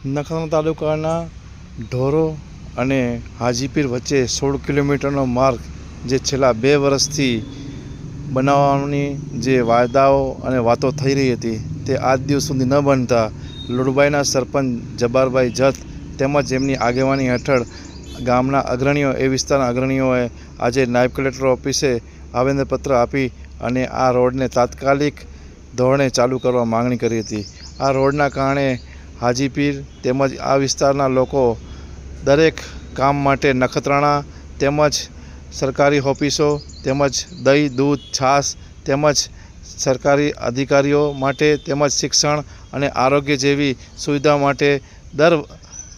નખત્રાણા તાલુકાના ઢોરો અને હાજીપીર વચ્ચે સોળ કિલોમીટરનો માર્ગ જે છેલ્લા બે વર્ષથી બનાવવાની જે વાયદાઓ અને વાતો થઈ રહી હતી તે આજ દિવસ સુધી ન બનતા લુડબાઈના સરપંચ જબ્બારભાઈ જત તેમજ એમની આગેવાની હેઠળ ગામના અગ્રણીઓ એ વિસ્તારના અગ્રણીઓએ આજે નાયબ કલેક્ટર ઓફિસે આવેદનપત્ર આપી અને આ રોડને તાત્કાલિક ધોરણે ચાલુ કરવા માંગણી કરી હતી. આ રોડના કારણે હાજીપીર તેમજ આ વિસ્તારના લોકો દરેક કામ માટે નખત્રાણા તેમજ સરકારી ઓફિસો તેમજ દહીં, દૂધ, છાશ તેમજ સરકારી અધિકારીઓ માટે તેમજ શિક્ષણ અને આરોગ્ય જેવી સુવિધા માટે દર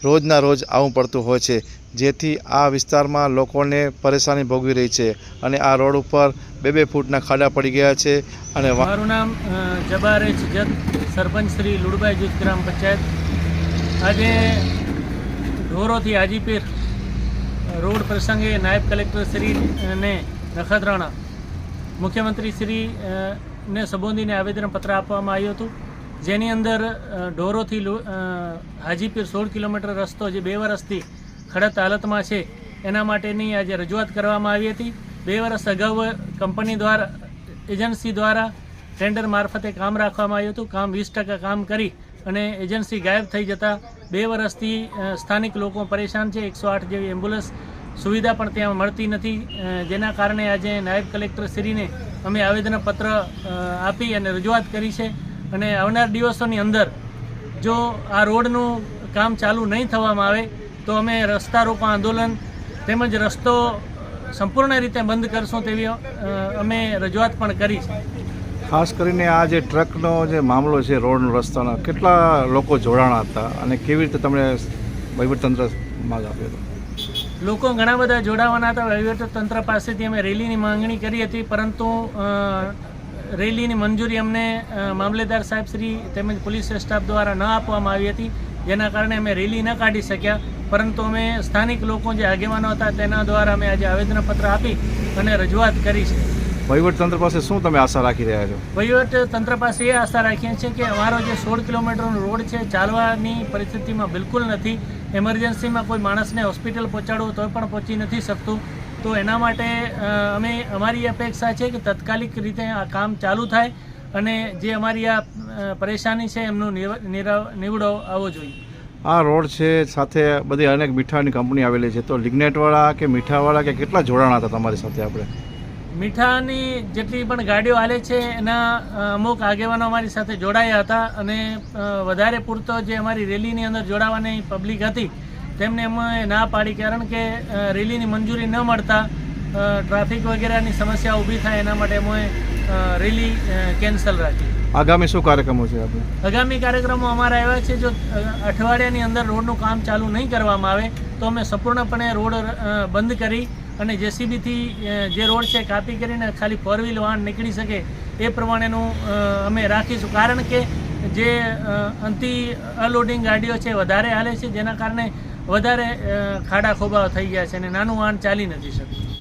રોજના રોજ આવવું પડતું હોય છે, જેથી આ વિસ્તારમાં લોકોને પરેશાની ભોગવી રહી છે અને આ રોડ ઉપર બે બે ફૂટના ખાડા પડી ગયા છે અને મારું નામ જબાર જત સરપંચ શ્રી લુડબાઈ જૂથ ગ્રામ પંચાયત. આજે ઢોરોથી હાજીપીર રોડ પ્રસંગે નાયબ કલેક્ટર શ્રી ને નખત્રાણા મુખ્યમંત્રી શ્રી સંબોધીને આવેદનપત્ર આપવામાં આવ્યું હતું. જેની અંદર ઢોરોથી હાજીપીર સોળ કિલોમીટર રસ્તો જે બે વર્ષથી ખડત હાલતમાં છે, એના માટેની આજે રજૂઆત કરવામાં આવી હતી. બે વર્ષ અગાઉ કંપની દ્વારા, એજન્સી દ્વારા ટેન્ડર મારફતે કામ રાખવામાં આવ્યું હતું. કામ વીસ કામ કરી અને એજન્સી ગાયબ થઈ જતાં બે વર્ષથી સ્થાનિક લોકો પરેશાન છે. એકસો આઠ જેવી એમ્બ્યુલન્સ સુવિધા પણ ત્યાં મળતી નથી. જેના કારણે આજે નાયબ કલેક્ટર શ્રીને અમે આવેદનપત્ર આપી અને રજૂઆત કરી છે. અને આવનાર દિવસોની અંદર જો આ રોડનું કામ ચાલુ નહીં થવામાં આવે તો અમે રસ્તા રોકો આંદોલન તેમજ રસ્તો સંપૂર્ણ રીતે બંધ કરશું તેવી અમે રજૂઆત પણ કરી ખાસ કરીને આ જે ટ્રકનો જે મામલો છે રોડ રસ્તાનો કેટલા લોકો જોડાણા હતા અને કેવી રીતે તમને વહીવટતંત્ર માગ આપ્યો હતો? લોકો ઘણા બધા જોડાવાના હતા. વહીવટતંત્ર પાસેથી અમે રેલીની માંગણી કરી હતી પરંતુ રેલીની મંજૂરી અમને મામલેદાર સાહેબ શ્રી તેમજ પોલીસ સ્ટાફ દ્વારા ન આપવામાં આવી હતી. જેના કારણે અમે રેલી ન કાઢી શક્યા. પરંતુ અમે સ્થાનિક લોકો જે આગેવાનો હતા તેના દ્વારા અમે આજે આવેદનપત્ર આપી અને રજૂઆત કરી છે. વહીવટતંત્ર પાસે શું તમે આશા રાખી રહ્યા છો? વહીવટ તંત્ર પાસે એ આશા રાખીએ છીએ કે અમારો જે સોળ કિલોમીટરનો રોડ છે ચાલવાની પરિસ્થિતિમાં બિલકુલ નથી. એમરજન્સીમાં કોઈ માણસને હોસ્પિટલ પહોંચાડવું તો પણ પહોંચી નથી શકતું. તો એના માટે અમે અમારી અપેક્ષા છે કે તાત્કાલિક રીતે આ કામ ચાલુ થાય અને જે અમારી આ પરેશાની છે એમનું નિવ- નિવડો આવવો જોઈએ. આ રોડ છે સાથે બધી અનેક મીઠાની કંપની આવેલી છે. તો લિગ્નેટવાળા કે મીઠાવાળા કે કેટલા જોડાણા હતા તમારી સાથે આપણે? મીઠાની જેટલી પણ ગાડીઓ હાલે છે એના અમુક આગેવાનો અમારી સાથે જોડાયા હતા અને વધારે પૂરતો જે અમારી રેલીની અંદર જોડાવાની પબ્લિક હતી તેમને અમે ના પાડી કારણ કે રેલીની મંજૂરી ન મળતા ટ્રાફિક વગેરેની સમસ્યા ઊભી થાય એના માટે અમે રેલી કેન્સલ રાખી. આગામી શું કાર્યક્રમો છે આપણે આગામી કાર્યક્રમો અમારા એવા છે જો અઠવાડિયાની અંદર રોડનું કામ ચાલુ નહીં કરવામાં આવે તો અમે સંપૂર્ણપણે રોડ બંધ કરી અને જેસીબીથી જે રોડ છે કાપી કરીને ખાલી ફોર વ્હીલ વાહન નીકળી શકે એ પ્રમાણેનું અમે રાખીશું. કારણ કે જે અંતિ અનલોડિંગ ગાડીઓ છે વધારે હાલે છે જેના કારણે વધારે ખાડા ખોબાઓ થઈ ગયા છે અને નાનું વાહન ચાલી નથી શકતું.